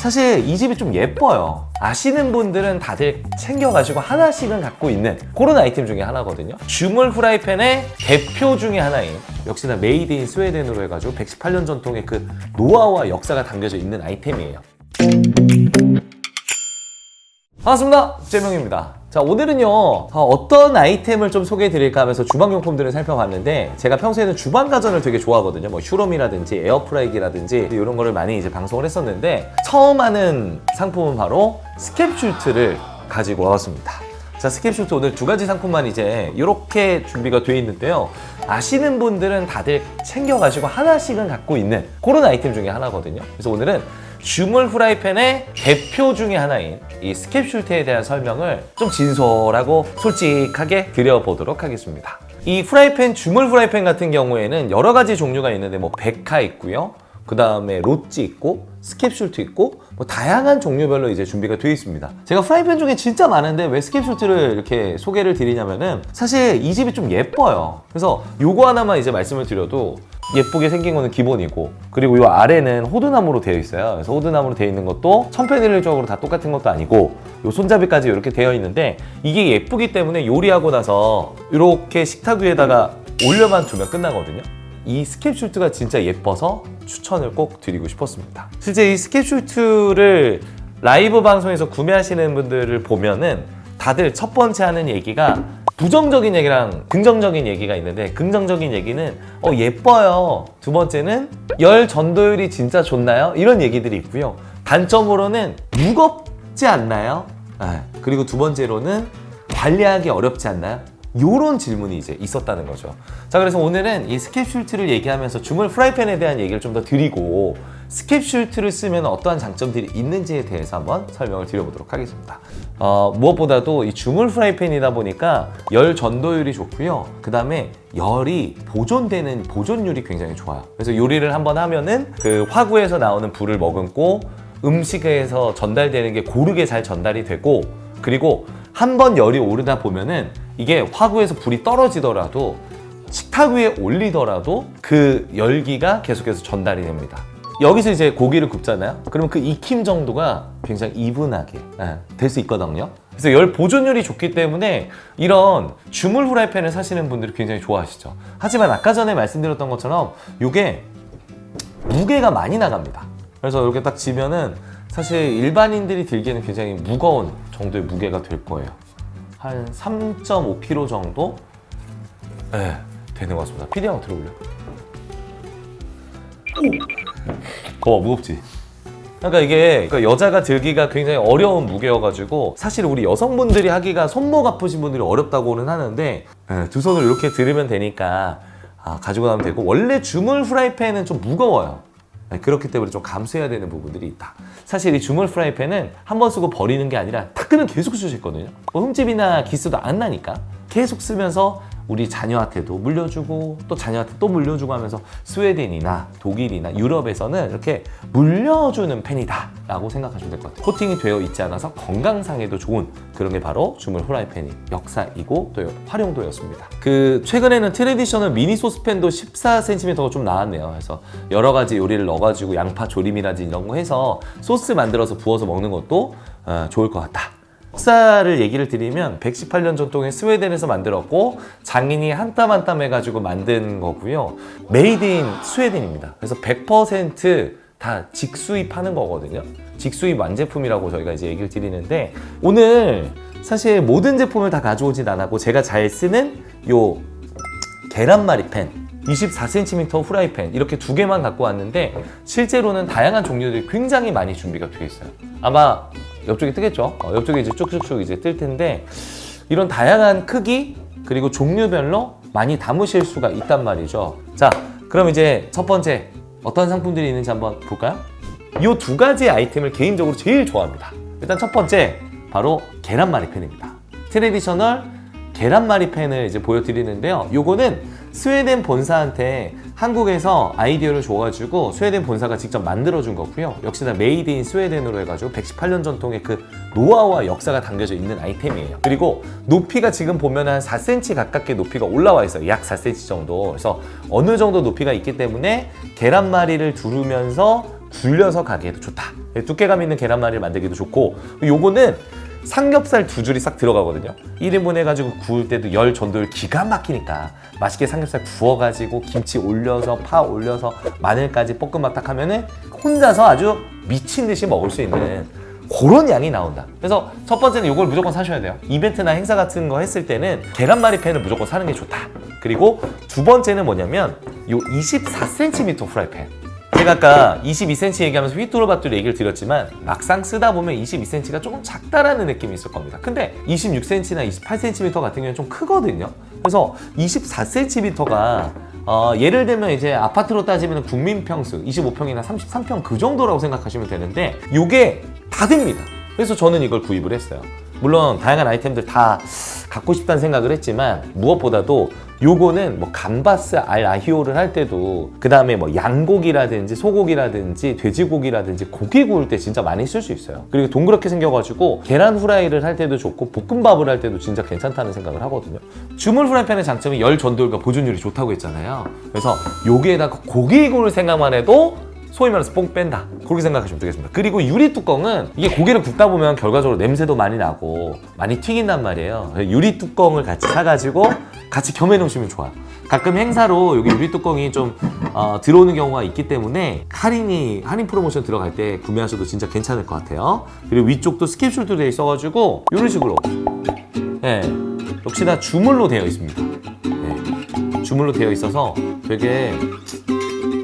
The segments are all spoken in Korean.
사실 이 집이 좀 예뻐요. 아시는 분들은 다들 챙겨가시고 하나씩은 갖고 있는 그런 아이템 중에 하나거든요. 주물 후라이팬의 대표 중에 하나인 역시나 메이드 인 스웨덴으로 해가지고 118년 전통의 그 노하우와 역사가 담겨져 있는 아이템이에요. 반갑습니다. 재명입니다. 자, 오늘은요, 어, 어떤 아이템을 좀 소개해 드릴까 하면서 주방용품들을 살펴봤는데, 제가 평소에는 주방 가전을 되게 좋아하거든요. 뭐, 휴롬이라든지 에어프라이기라든지, 이런 거를 많이 이제 방송을 했었는데, 처음 하는 상품은 바로 스캡슐트를 가지고 와봤습니다. 자, 스캡슐트 오늘 두 가지 상품만 이제 이렇게 준비가 되어 있는데요. 아시는 분들은 다들 챙겨가시고 하나씩은 갖고 있는 그런 아이템 중에 하나거든요. 그래서 오늘은 주물 후라이팬의 대표 중에 하나인 이 스캡슐트에 대한 설명을 좀 진솔하고 솔직하게 드려보도록 하겠습니다. 이 후라이팬, 주물 후라이팬 같은 경우에는 여러 가지 종류가 있는데 뭐 백화 있고요. 그 다음에 로찌 있고 스캡슐트 있고 뭐 다양한 종류별로 이제 준비가 되어 있습니다. 제가 프라이팬 중에 진짜 많은데 왜 스캡슐트를 이렇게 소개를 드리냐면은 사실 이 집이 좀 예뻐요. 그래서 요거 하나만 이제 말씀을 드려도 예쁘게 생긴 거는 기본이고 그리고 요 아래는 호두나무로 되어 있어요. 그래서 호두나무로 되어 있는 것도 천편일률적으로 다 똑같은 것도 아니고 요 손잡이까지 이렇게 되어 있는데 이게 예쁘기 때문에 요리하고 나서 이렇게 식탁 위에다가 올려만 두면 끝나거든요. 이 스캡슐트가 진짜 예뻐서 추천을 꼭 드리고 싶었습니다. 실제 이 스캡슐트를 라이브 방송에서 구매하시는 분들을 보면은 다들 첫 번째 하는 얘기가 부정적인 얘기랑 긍정적인 얘기가 있는데 긍정적인 얘기는 어 예뻐요. 두 번째는 열 전도율이 진짜 좋나요? 이런 얘기들이 있고요. 단점으로는 무겁지 않나요? 아, 그리고 두 번째로는 관리하기 어렵지 않나요? 요런 질문이 이제 있었다는 거죠. 자, 그래서 오늘은 이 스캡슐트를 얘기하면서 주물 프라이팬에 대한 얘기를 좀 더 드리고 스캡슐트를 쓰면 어떠한 장점들이 있는지에 대해서 한번 설명을 드려보도록 하겠습니다. 어, 무엇보다도 이 주물 프라이팬이다 보니까 열 전도율이 좋고요. 그 다음에 열이 보존되는 보존율이 굉장히 좋아요. 그래서 요리를 한번 하면은 그 화구에서 나오는 불을 머금고 음식에서 전달되는 게 고르게 잘 전달이 되고 그리고 한 번 열이 오르다 보면은 이게 화구에서 불이 떨어지더라도 식탁 위에 올리더라도 그 열기가 계속해서 전달이 됩니다. 여기서 이제 고기를 굽잖아요. 그러면 그 익힘 정도가 굉장히 이분하게 될 수 있거든요. 그래서 열 보존율이 좋기 때문에 이런 주물 후라이팬을 사시는 분들이 굉장히 좋아하시죠. 하지만 아까 전에 말씀드렸던 것처럼 이게 무게가 많이 나갑니다. 그래서 이렇게 딱 지면은 사실 일반인들이 들기에는 굉장히 무거운 정도의 무게가 될 거예요. 한 3.5kg 정도 네, 되는 것 같습니다. PD 한번 들어올려. 어 무겁지. 그러니까 이게 그러니까 여자가 들기가 굉장히 어려운 무게여가지고 사실 우리 여성분들이 하기가 손목 아프신 분들이 어렵다고는 하는데 네, 두 손을 이렇게 들으면 되니까 아, 가지고 나면 되고 원래 주물 프라이팬은 좀 무거워요. 네, 그렇기 때문에 좀 감수해야 되는 부분들이 있다. 사실 이 주물 프라이팬은 한 번 쓰고 버리는 게 아니라 탁 끄면 계속 쓸 수 있거든요. 뭐 흠집이나 기스도 안 나니까 계속 쓰면서 우리 자녀한테도 물려주고 또 자녀한테 또 물려주고 하면서 스웨덴이나 독일이나 유럽에서는 이렇게 물려주는 펜이다 라고 생각하시면 될 것 같아요 코팅이 되어 있지 않아서 건강상에도 좋은 그런 게 바로 주물 후라이팬이 역사이고 또 활용도였습니다 그 최근에는 트레디셔널 미니 소스팬도 14cm가 좀 나왔네요 그래서 여러 가지 요리를 넣어가지고 양파 조림이라든지 이런 거 해서 소스 만들어서 부어서 먹는 것도 어, 좋을 것 같다 역사를 얘기를 드리면 118년 전통의 스웨덴에서 만들었고 장인이 한 땀 한 땀 해가지고 만든 거고요. 메이드 인 스웨덴입니다. 그래서 100% 다 직수입하는 거거든요. 직수입 완제품이라고 저희가 이제 얘기를 드리는데 오늘 사실 모든 제품을 다 가져오진 않았고 제가 잘 쓰는 요 계란말이 팬 24cm 후라이팬 이렇게 두 개만 갖고 왔는데 실제로는 다양한 종류들이 굉장히 많이 준비가 되어 있어요. 아마 옆쪽에 뜨겠죠. 어, 옆쪽에 이제 쭉쭉쭉 이제 뜰 텐데 이런 다양한 크기 그리고 종류별로 많이 담으실 수가 있단 말이죠. 자, 그럼 이제 첫 번째 어떤 상품들이 있는지 한번 볼까요? 이 두 가지 아이템을 개인적으로 제일 좋아합니다. 일단 첫 번째 바로 계란말이 팬입니다. 트레디셔널 계란말이 팬을 이제 보여드리는데요. 요거는 스웨덴 본사한테 한국에서 아이디어를 줘가지고 스웨덴 본사가 직접 만들어준 거고요. 역시나 메이드 인 스웨덴으로 해가지고 118년 전통의 그 노하우와 역사가 담겨져 있는 아이템이에요. 그리고 높이가 지금 보면 한 4cm 가깝게 높이가 올라와 있어요. 약 4cm 정도. 그래서 어느 정도 높이가 있기 때문에 계란말이를 두르면서 굴려서 가기에도 좋다. 예, 두께감 있는 계란말이를 만들기도 좋고 요거는 삼겹살 두 줄이 싹 들어가거든요 1인분 해가지고 구울 때도 열 전도율 기가 막히니까 맛있게 삼겹살 구워가지고 김치 올려서 파 올려서 마늘까지 볶음밥 딱 하면은 혼자서 아주 미친 듯이 먹을 수 있는 그런 양이 나온다. 그래서 첫 번째는 이걸 무조건 사셔야 돼요. 이벤트나 행사 같은 거 했을 때는 계란말이 팬을 무조건 사는 게 좋다. 그리고 두 번째는 뭐냐면 요 24cm 프라이팬. 제가 아까 22cm 얘기하면서 휘뚜루바뚜루 얘기를 드렸지만 막상 쓰다 보면 22cm가 조금 작다라는 느낌이 있을 겁니다. 근데 26cm나 28cm 같은 경우는 좀 크거든요. 그래서 24cm가 어, 예를 들면 이제 아파트로 따지면 국민평수 25평이나 33평 그 정도라고 생각하시면 되는데 이게 다 됩니다. 그래서 저는 이걸 구입을 했어요. 물론 다양한 아이템들 다 갖고 싶다는 생각을 했지만 무엇보다도 요거는 뭐 감바스 알 아히오를 할 때도 그 다음에 뭐 양고기라든지 소고기라든지 돼지고기라든지 고기 구울 때 진짜 많이 쓸 수 있어요. 그리고 동그랗게 생겨가지고 계란 후라이를 할 때도 좋고 볶음밥을 할 때도 진짜 괜찮다는 생각을 하거든요. 주물 후라이팬의 장점이 열 전도율과 보존율이 좋다고 했잖아요. 그래서 여기에다가 고기 구울 생각만 해도 소위 말해서 뽕 뺀다. 그렇게 생각하시면 되겠습니다. 그리고 유리 뚜껑은 이게 고기를 굽다 보면 결과적으로 냄새도 많이 나고 많이 튀긴단 말이에요. 유리 뚜껑을 같이 사가지고 같이 겸해 놓으시면 좋아요. 가끔 행사로 여기 유리 뚜껑이 좀 어, 들어오는 경우가 있기 때문에 할인이 할인 프로모션 들어갈 때 구매하셔도 진짜 괜찮을 것 같아요. 그리고 위쪽도 스캡슐도 되어 있어가지고 이런 식으로 예, 역시나 주물로 되어 있습니다. 예, 주물로 되어 있어서 되게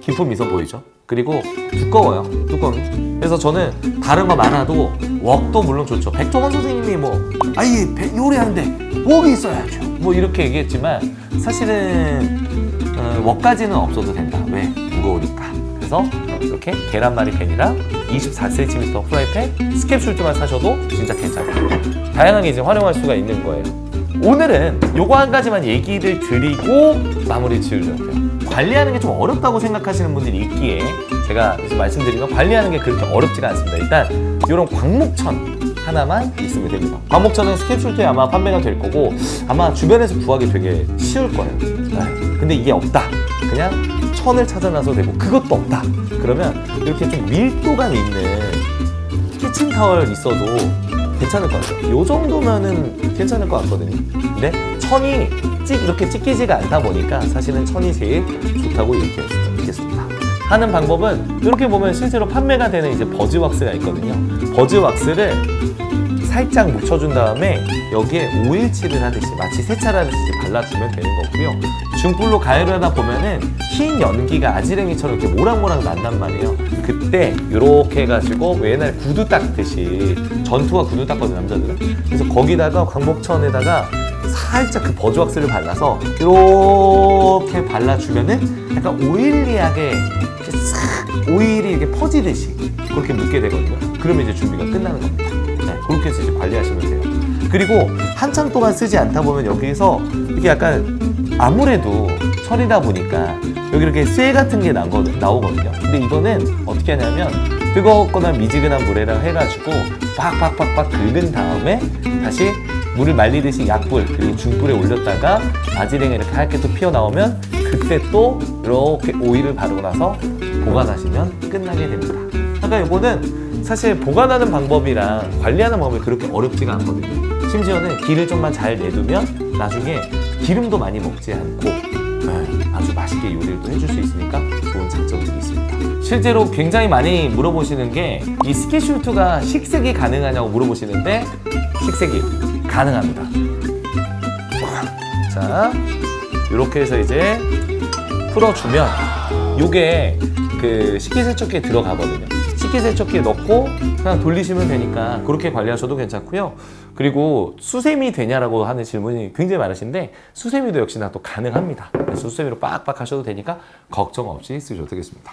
기품 있어 보이죠? 그리고 두꺼워요, 뚜껑이. 그래서 저는 다른 거 많아도 웍도 물론 좋죠. 백종원 선생님이 뭐, 아이, 배- 요리하는데 웍이 있어야죠. 뭐 이렇게 얘기했지만 사실은 어, 웍까지는 없어도 된다. 왜? 무거우니까. 그래서 이렇게 계란말이 팬이랑 24cm 프라이팬, 스캡슐트만 사셔도 진짜 괜찮아요. 다양하게 이제 활용할 수가 있는 거예요. 오늘은 요거 한 가지만 얘기를 드리고 마무리 지으려고요. 관리하는 게 좀 어렵다고 생각하시는 분들이 있기에 제가 말씀드린 건 관리하는 게 그렇게 어렵지가 않습니다. 일단 이런 광목천 하나만 있으면 됩니다. 광목천은 스캡슐트에 아마 판매가 될 거고 아마 주변에서 구하기 되게 쉬울 거예요. 네. 근데 이게 없다. 그냥 천을 찾아놔서 되고 그것도 없다. 그러면 이렇게 좀 밀도감 있는 키친타월 있어도 괜찮을 것 같아요. 요 정도면은 괜찮을 것 같거든요. 근데 천이 찍 이렇게 찍히지가 않다 보니까 사실은 천이 제일 좋다고 얘기할 수 있겠습니다. 하는 방법은 이렇게 보면 실제로 판매가 되는 이제 버즈 왁스가 있거든요. 버즈 왁스를 살짝 묻혀준 다음에 여기에 오일칠을 하듯이 마치 세차하듯이 발라주면 되는 거고요. 중불로 가열을 하다 보면은 흰 연기가 아지랭이처럼 이렇게 모락모락 난단 말이에요. 그때 이렇게 해가지고 왜 옛날 구두 닦듯이 전투가 구두 닦거든 남자들은. 그래서 거기다가 광복천에다가 살짝 그 버즈왁스를 발라서 이렇게 발라주면은 약간 오일리하게 이렇게 싹 오일이 이렇게 퍼지듯이 그렇게 묻게 되거든요. 그러면 이제 준비가 끝나는 겁니다. 네, 그렇게 해서 이제 관리하시면 돼요. 그리고 한참 동안 쓰지 않다 보면 여기에서 이게 약간 아무래도 철이다 보니까 여기 이렇게 쇠 같은 게 나오거든요. 근데 이거는 어떻게 하냐면 뜨겁거나 미지근한 물에다가 해가지고 빡빡빡빡 긁은 다음에 다시 물을 말리듯이 약불 그리고 중불에 올렸다가 바지랭이 이렇게 하얗게 또 피어 나오면 그때 또 이렇게 오일을 바르고 나서 보관하시면 끝나게 됩니다. 그러니까 이거는 사실 보관하는 방법이랑 관리하는 방법이 그렇게 어렵지가 않거든요. 심지어는 기를 좀만 잘 내두면 나중에 기름도 많이 먹지 않고 네, 아주 맛있게 요리를 또 해줄 수 있으니까 좋은 장점들이 있습니다. 실제로 굉장히 많이 물어보시는 게 이 스케슐트가 식색이 가능하냐고 물어보시는데 식색이 가능합니다. 자, 이렇게 해서 이제 풀어주면 요게 그 식기세척기에 들어가거든요. 식기세척기에 넣고 그냥 돌리시면 되니까 그렇게 관리하셔도 괜찮고요. 그리고 수세미 되냐라고 하는 질문이 굉장히 많으신데 수세미도 역시나 또 가능합니다. 수세미로 빡빡 하셔도 되니까 걱정 없이 쓰셔도 되겠습니다.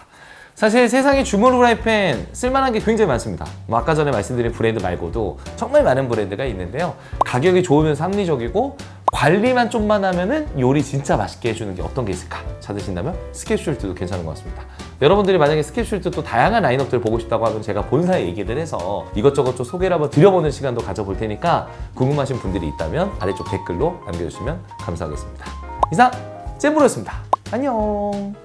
사실 세상에 주문 후라이팬 쓸만한 게 굉장히 많습니다. 뭐 아까 전에 말씀드린 브랜드 말고도 정말 많은 브랜드가 있는데요. 가격이 좋으면서 합리적이고 관리만 좀만 하면은 요리 진짜 맛있게 해주는 게 어떤 게 있을까 찾으신다면 스캡슐트도 괜찮은 것 같습니다. 여러분들이 만약에 스캡슐트 또 다양한 라인업들 보고 싶다고 하면 제가 본사에 얘기를 해서 이것저것 좀 소개를 한번 드려보는 시간도 가져볼 테니까 궁금하신 분들이 있다면 아래쪽 댓글로 남겨주시면 감사하겠습니다. 이상 잼브로였습니다. 안녕.